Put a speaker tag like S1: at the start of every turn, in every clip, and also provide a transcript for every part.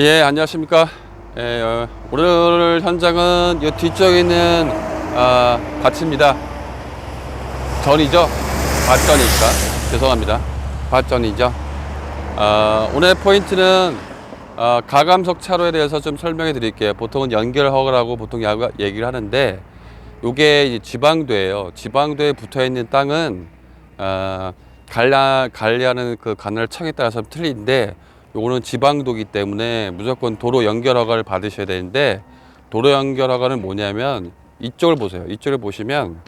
S1: 예, 안녕하십니까. 예, 어, 오늘 현장은 이 뒤쪽에 있는 아, 밭입니다. 전이죠. 밭전이니까 죄송합니다. 밭전이죠. 아, 오늘 포인트는 아, 가감석 차로에 대해서 좀 설명해 드릴게요. 보통은 연결허가라고 보통 야구- 얘기를 하는데 이게 지방도예요. 지방도에 붙어 있는 땅은 아, 관리 관리하는 그 관할청에 따라서 좀 틀린데 요거는 지방도기 때문에 무조건 도로 연결 허가를 받으셔야 되는데 도로 연결 허가는 뭐냐면 이쪽을 보세요. 이쪽을 보시면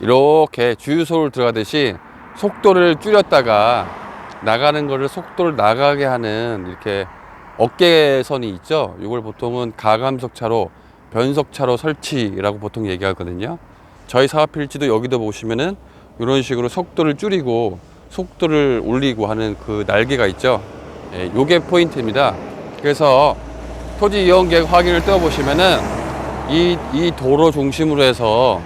S1: 이렇게 주유소를 들어가듯이 속도를 줄였다가 나가는 거를 속도를 나가게 하는 이렇게 어깨선이 있죠. 이걸 보통은 가감석 차로, 변속 차로 설치라고 보통 얘기하거든요. 저희 사업 필지도 여기도 보시면은 이런 식으로 속도를 줄이고 속도를 올리고 하는 그 날개가 있죠. 예, 요게 포인트입니다. 그래서 토지 이용 계획 확인을 떼어 보시면은 이, 이 도로 중심으로 해서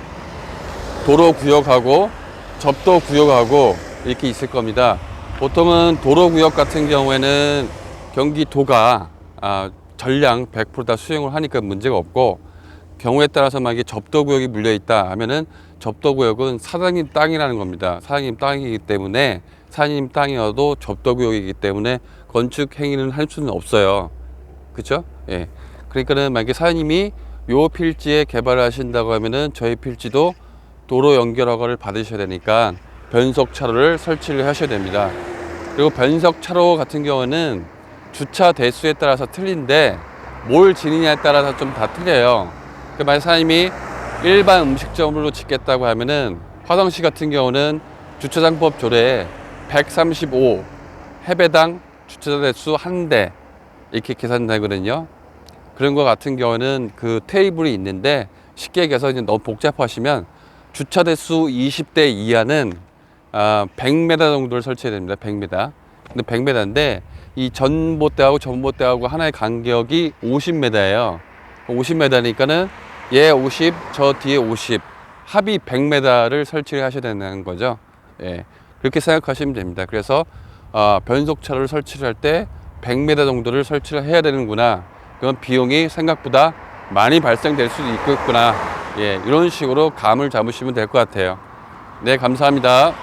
S1: 도로 구역하고 접도 구역하고 이렇게 있을 겁니다. 보통은 도로 구역 같은 경우에는 경기도가 아, 전량 100%다 수용을 하니까 문제가 없고 경우에 따라서 만약에 접도 구역이 물려 있다 하면은 접도 구역은 사장님 땅이라는 겁니다. 사장님 땅이기 때문에 사장님 땅이어도 접도 구역이기 때문에 건축 행위는 할 수는 없어요. 그렇죠? 예. 그러니까는 만약에 사장님이 요 필지에 개발을 하신다고 하면은 저희 필지도 도로 연결 허가를 받으셔야 되니까 변속 차로를 설치를 하셔야 됩니다. 그리고 변속 차로 같은 경우는 주차 대수에 따라서 틀린데 뭘 지느냐에 따라서 좀 다 틀려요. 그 만약 사장님이 일반 음식점으로 짓겠다고 하면은 화성시 같은 경우는 주차장법 조례에 135 해배당 주차장 대수 한 대 이렇게 계산되거든요. 그런 거 같은 경우는 그 테이블이 있는데 쉽게 얘기해서 이제 너무 복잡하시면 주차 대수 20대 이하는 아, 100m 정도를 설치해야 됩니다. 100m. 근데 100m인데 이 전봇대하고 전봇대하고 하나의 간격이 50m예요. 50m니까는 얘 50, 저 뒤에 50, 합이 100m를 설치를 하셔야 되는 거죠. 예. 그렇게 생각하시면 됩니다. 그래서 어, 변속 차로를 설치를 할 때 100m 정도를 설치를 해야 되는구나. 그건 비용이 생각보다 많이 발생될 수도 있겠구나. 예, 이런 식으로 감을 잡으시면 될 것 같아요. 네, 감사합니다.